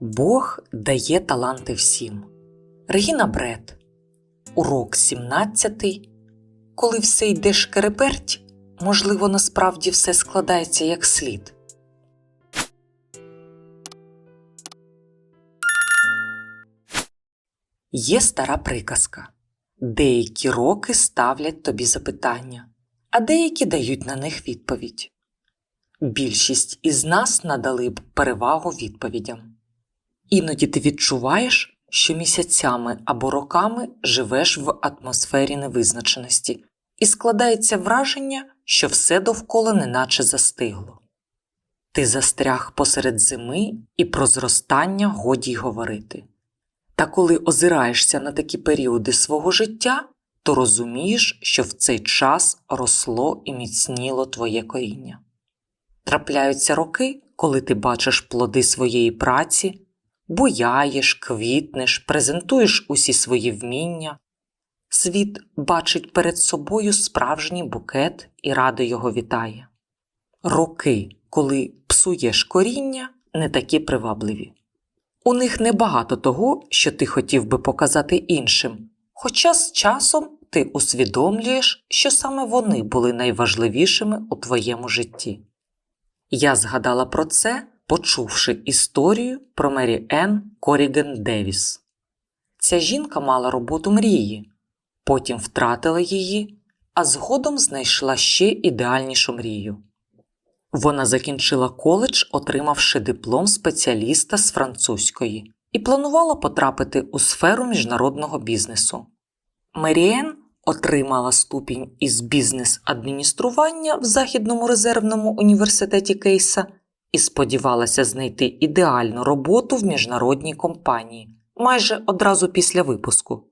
Бог дає таланти всім. Регіна Бред. Урок 17. Коли все йде шкереберть, можливо, насправді все складається як слід. Є стара приказка. Деякі роки ставлять тобі запитання, а деякі дають на них відповідь. Більшість із нас надали б перевагу відповідям. Іноді ти відчуваєш, що місяцями або роками живеш в атмосфері невизначеності, і складається враження, що все довкола неначе застигло. Ти застряг посеред зими і про зростання годі й говорити. Та коли озираєшся на такі періоди свого життя, то розумієш, що в цей час росло і міцніло твоє коріння. Трапляються роки, коли ти бачиш плоди своєї праці, буяєш, квітнеш, презентуєш усі свої вміння. Світ бачить перед собою справжній букет і радо його вітає. Роки, коли псуєш коріння, не такі привабливі. У них небагато того, що ти хотів би показати іншим, хоча з часом ти усвідомлюєш, що саме вони були найважливішими у твоєму житті. Я згадала про це, почувши історію про Мері Енн Коріген Девіс. Ця жінка мала роботу мрії, потім втратила її, а згодом знайшла ще ідеальнішу мрію. Вона закінчила коледж, отримавши диплом спеціаліста з французької, і планувала потрапити у сферу міжнародного бізнесу. Меріен отримала ступінь із бізнес-адміністрування в Західному резервному університеті Кейса і сподівалася знайти ідеальну роботу в міжнародній компанії майже одразу після випуску.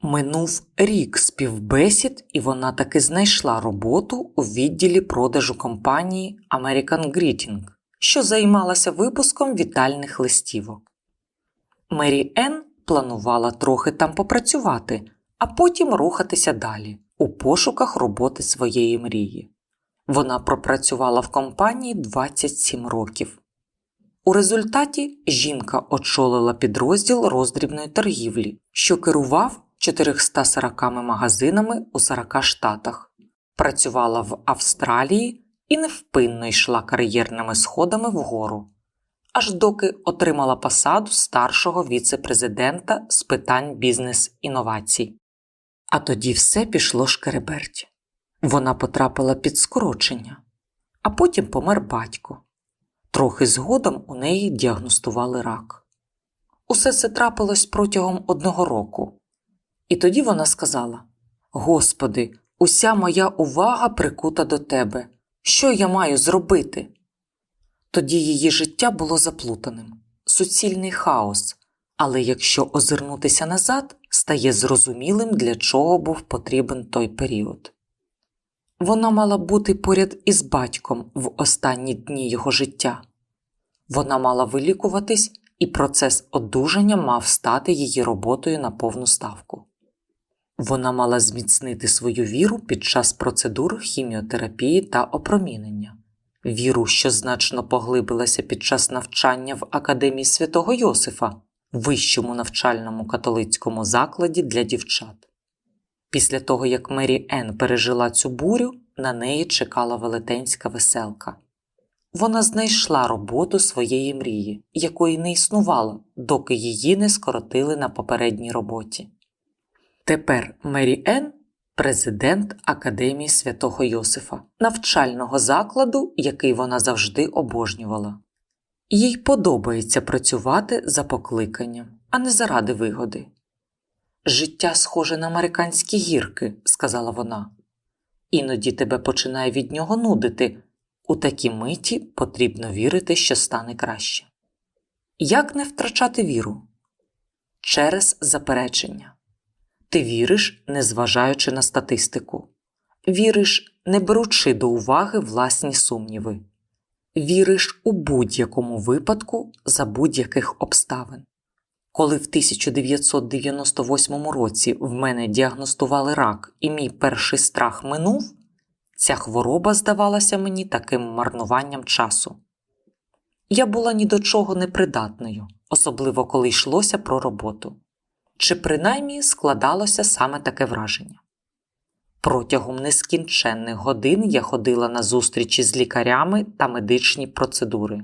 Минув рік співбесід, і вона таки знайшла роботу у відділі продажу компанії American Greeting, що займалася випуском вітальних листівок. Мері Енн планувала трохи там попрацювати, а потім рухатися далі у пошуках роботи своєї мрії. Вона пропрацювала в компанії 27 років. У результаті жінка очолила підрозділ роздрібної торгівлі, що керував 440 магазинами у 40 штатах, працювала в Австралії і невпинно йшла кар'єрними сходами вгору, аж доки отримала посаду старшого віце-президента з питань бізнес-інновацій. А тоді все пішло шкереберть. Вона потрапила під скорочення, а потім помер батько. Трохи згодом у неї діагностували рак. Усе це трапилось протягом одного року. І тоді вона сказала: Господи, уся моя увага прикута до тебе. Що я маю зробити? Тоді її життя було заплутаним, суцільний хаос, але якщо озирнутися назад, стає зрозумілим, для чого був потрібен той період. Вона мала бути поряд із батьком в останні дні його життя. Вона мала вилікуватись, і процес одужання мав стати її роботою на повну ставку. Вона мала зміцнити свою віру під час процедур хіміотерапії та опромінення, віру, що значно поглибилася під час навчання в Академії святого Йосифа, вищому навчальному католицькому закладі для дівчат. Після того, як Мері Енн пережила цю бурю, на неї чекала велетенська веселка. Вона знайшла роботу своєї мрії, якої не існувало, доки її не скоротили на попередній роботі. Тепер Мері Енн – президент Академії святого Йосифа, навчального закладу, який вона завжди обожнювала. Їй подобається працювати за покликанням, а не заради вигоди. Життя схоже на американські гірки, сказала вона. Іноді тебе починає від нього нудити. У такі миті потрібно вірити, що стане краще. Як не втрачати віру? Через заперечення. Ти віриш, незважаючи на статистику. Віриш, не беручи до уваги власні сумніви. Віриш у будь-якому випадку за будь-яких обставин. Коли в 1998 році в мене діагностували рак і мій перший страх минув, ця хвороба здавалася мені таким марнуванням часу. Я була ні до чого непридатною, особливо коли йшлося про роботу. Чи принаймні складалося саме таке враження. Протягом нескінченних годин я ходила на зустрічі з лікарями та медичні процедури.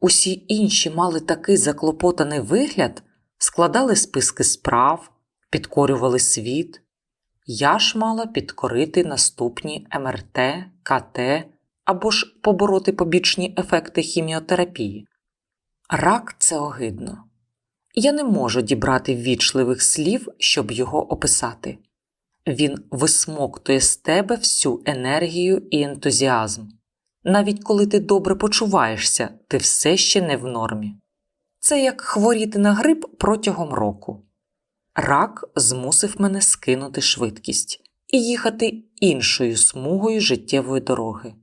Усі інші мали такий заклопотаний вигляд, складали списки справ, підкорювали світ. Я ж мала підкорити наступні МРТ, КТ або ж побороти побічні ефекти хіміотерапії. Рак це огидно. Я не можу дібрати ввічливих слів, щоб його описати. Він висмоктує з тебе всю енергію і ентузіазм. Навіть коли ти добре почуваєшся, ти все ще не в нормі. Це як хворіти на грип протягом року. Рак змусив мене скинути швидкість і їхати іншою смугою життєвої дороги.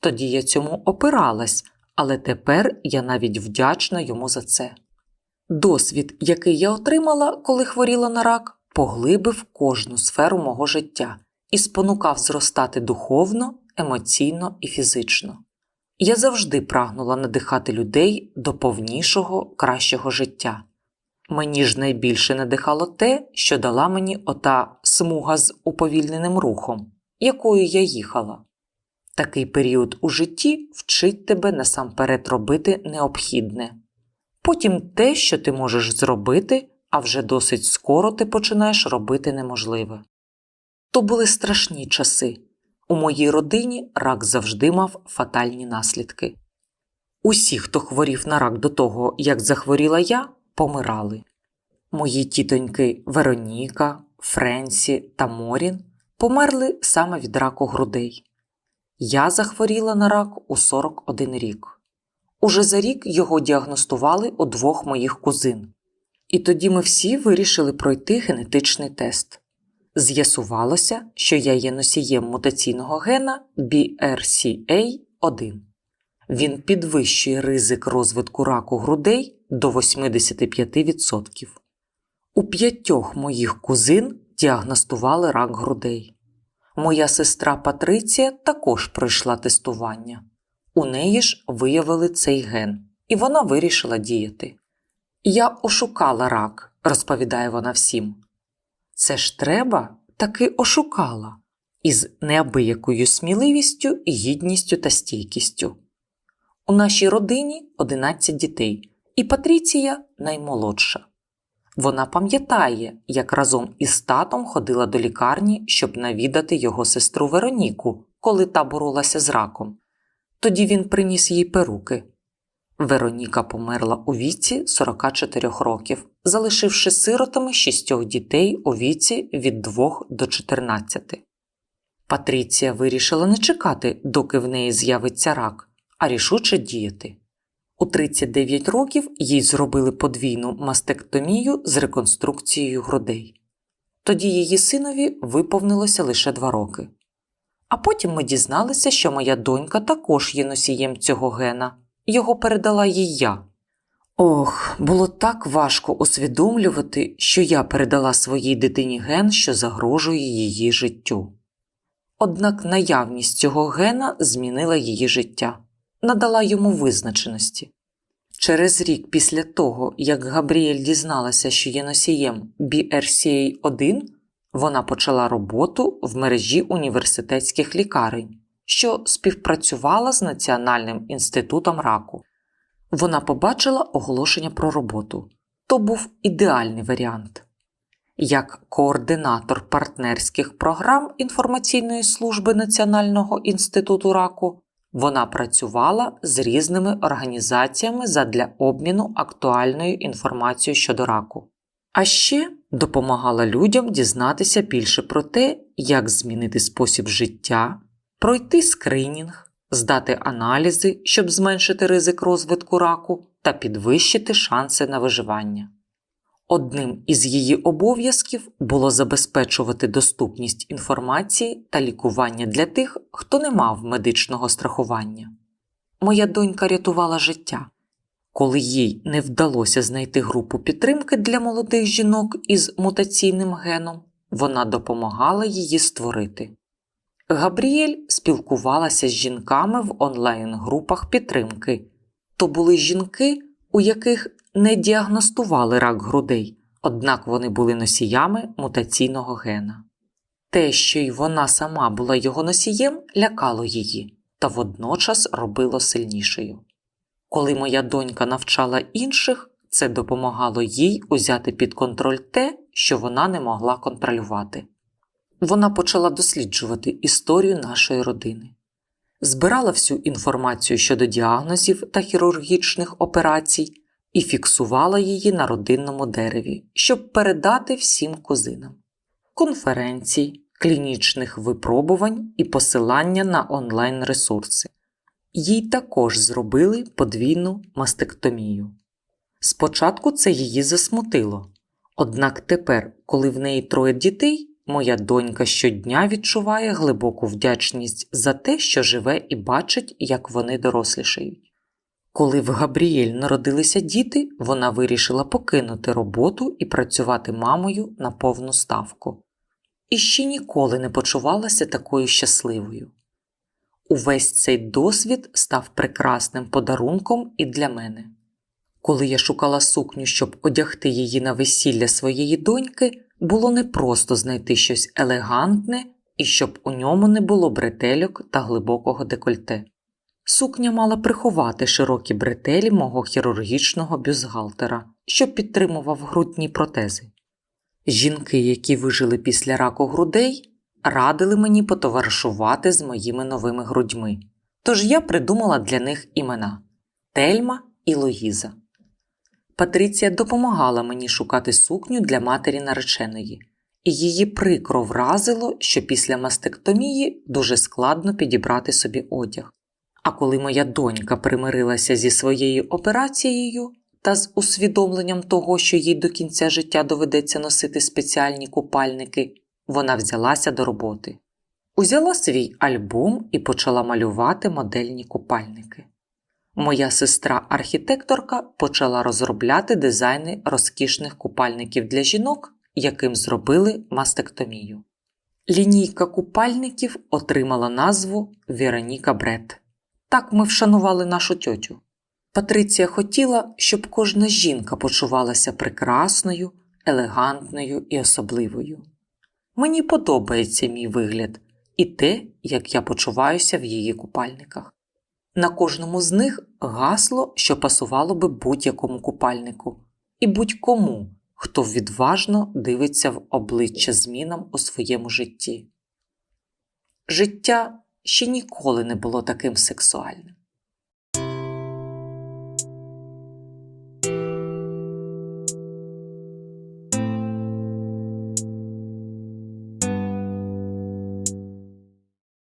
Тоді я цьому опиралась, але тепер я навіть вдячна йому за це. Досвід, який я отримала, коли хворіла на рак, поглибив кожну сферу мого життя і спонукав зростати духовно, емоційно і фізично. Я завжди прагнула надихати людей до повнішого, кращого життя. Мені ж найбільше надихало те, що дала мені ота смуга з уповільненим рухом, якою я їхала. Такий період у житті вчить тебе насамперед робити необхідне, потім те, що ти можеш зробити, а вже досить скоро ти починаєш робити неможливе. То були страшні часи. У моїй родині рак завжди мав фатальні наслідки. Усі, хто хворів на рак до того, як захворіла я, помирали. Мої тітоньки Вероніка, Френсі та Морін померли саме від раку грудей. Я захворіла на рак у 41 рік. Уже за рік його діагностували у двох моїх кузин. І тоді ми всі вирішили пройти генетичний тест. З'ясувалося, що я є носієм мутаційного гена BRCA1. Він підвищує ризик розвитку раку грудей до 85%. У п'ятьох моїх кузин діагностували рак грудей. Моя сестра Патриція також пройшла тестування. У неї ж виявили цей ген, і вона вирішила діяти. Я ошукала рак, розповідає вона всім. Це ж треба таки ошукала із неабиякою сміливістю, гідністю та стійкістю. У нашій родині 11 дітей, і Патріція наймолодша. Вона пам'ятає, як разом із татом ходила до лікарні, щоб навідати його сестру Вероніку, коли та боролася з раком. Тоді він приніс їй перуки. Вероніка померла у віці 44 років, залишивши сиротами шістьох дітей у віці від 2 до 14. Патріція вирішила не чекати, доки в неї з'явиться рак, а рішуче діяти. У 39 років їй зробили подвійну мастектомію з реконструкцією грудей. Тоді її синові виповнилося лише два роки. А потім ми дізналися, що моя донька також є носієм цього гена, його передала їй я. Ох, було так важко усвідомлювати, що я передала своїй дитині ген, що загрожує її життю. Однак наявність цього гена змінила її життя, надала йому визначеності. Через рік після того, як Габріель дізналася, що є носієм BRCA1, вона почала роботу в мережі університетських лікарень, що співпрацювала з Національним інститутом раку. Вона побачила оголошення про роботу. То був ідеальний варіант. Як координатор партнерських програм інформаційної служби Національного інституту раку, вона працювала з різними організаціями задля обміну актуальною інформацією щодо раку. А ще допомагала людям дізнатися більше про те, як змінити спосіб життя, пройти скринінг, здати аналізи, щоб зменшити ризик розвитку раку та підвищити шанси на виживання. Одним із її обов'язків було забезпечувати доступність інформації та лікування для тих, хто не мав медичного страхування. Моя донька рятувала життя. Коли їй не вдалося знайти групу підтримки для молодих жінок із мутаційним геном, вона допомагала її створити. Габріель спілкувалася з жінками в онлайн-групах підтримки. То були жінки, у яких не діагностували рак грудей, однак вони були носіями мутаційного гена. Те, що й вона сама була його носієм, лякало її та водночас робило сильнішою. Коли моя донька навчала інших, це допомагало їй узяти під контроль те, що вона не могла контролювати. Вона почала досліджувати історію нашої родини, збирала всю інформацію щодо діагнозів та хірургічних операцій і фіксувала її на родинному дереві, щоб передати всім кузинам. Конференцій, клінічних випробувань і посилання на онлайн-ресурси. Їй також зробили подвійну мастектомію. Спочатку це її засмутило. Однак тепер, коли в неї троє дітей, моя донька щодня відчуває глибоку вдячність за те, що живе і бачить, як вони дорослішають. Коли в Габріель народилися діти, вона вирішила покинути роботу і працювати мамою на повну ставку. І ще ніколи не почувалася такою щасливою. Увесь цей досвід став прекрасним подарунком і для мене. Коли я шукала сукню, щоб одягти її на весілля своєї доньки, було непросто знайти щось елегантне і щоб у ньому не було бретельок та глибокого декольте. Сукня мала приховати широкі бретелі мого хірургічного бюстгальтера, що підтримував грудні протези. Жінки, які вижили після раку грудей, радили мені потоваришувати з моїми новими грудьми, тож я придумала для них імена Тельма і Луїза. Патриція допомагала мені шукати сукню для матері нареченої, і її прикро вразило, що після мастектомії дуже складно підібрати собі одяг. А коли моя донька примирилася зі своєю операцією та з усвідомленням того, що їй до кінця життя доведеться носити спеціальні купальники, вона взялася до роботи. Узяла свій альбом і почала малювати модельні купальники. Моя сестра-архітекторка почала розробляти дизайни розкішних купальників для жінок, яким зробили мастектомію. Лінійка купальників отримала назву Вероніка Брет. Так ми вшанували нашу тьотю. Патриція хотіла, щоб кожна жінка почувалася прекрасною, елегантною і особливою. Мені подобається мій вигляд і те, як я почуваюся в її купальниках. На кожному з них гасло, що пасувало би будь-якому купальнику, і будь-кому, хто відважно дивиться в обличчя змінам у своєму житті. Життя ще ніколи не було таким сексуальним.